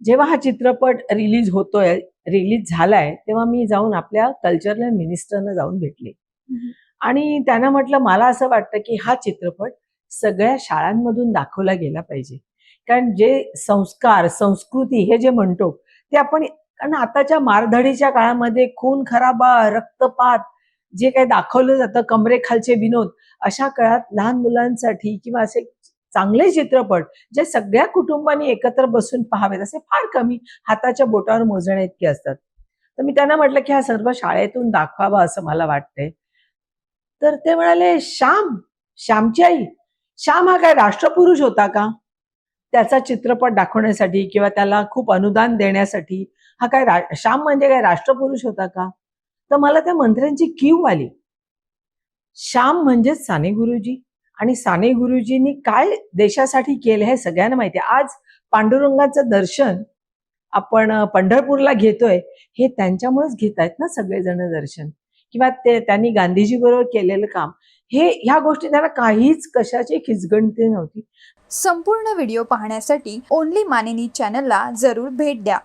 जेव्हा हा चित्रपट रिलीज होतोय रिलीज झालाय तेव्हा मी जाऊन आपल्या कल्चरल मिनिस्टरना जाऊन भेटले. आणि त्यांना म्हटलं मला असं वाटतं की हा चित्रपट सगळ्या शाळांमधून दाखवला गेला पाहिजे. कारण जे संस्कार संस्कृती हे जे म्हणतो ते आपण कारण आताच्या मारधडीच्या काळामध्ये खून खराबा रक्तपात जे काही दाखवलं जातं कमरेखालचे विनोद अशा काळात लहान मुलांसाठी किंवा असे चांगले चित्रपट जे सगळ्या कुटुंबांनी एकत्र बसून पाहावेत असे फार कमी हाताच्या बोटावर मोजण्या इतके असतात. तर मी त्यांना म्हटलं की हा सर्व शाळेतून दाखवावा असं मला वाटतंय. तर ते म्हणाले श्याम श्यामची आई श्याम हा काय राष्ट्रपुरुष होता का? त्याचा चित्रपट दाखवण्यासाठी किंवा त्याला खूप अनुदान देण्यासाठी हा काय रा- श्याम म्हणजे काय राष्ट्रपुरुष होता का? तर मला त्या मंत्र्यांची कीव आली. श्याम म्हणजेच साने गुरुजी. आणि साने गुरुजींनी काय देशासाठी केलं हे सगळ्यांना माहिती आज पांडुरंगाचं दर्शन आपण पंढरपूरला घेतोय हे त्यांच्यामुळेच घेत आहेत ना सगळेजण दर्शन? किंवा ते त्यांनी गांधीजी बरोबर केलेलं काम हे ह्या गोष्टी त्यांना काहीच कशाची खिचगणती नव्हती. संपूर्ण व्हिडिओ पाहण्यासाठी ओनली मानेनी चॅनलला जरूर भेट द्या.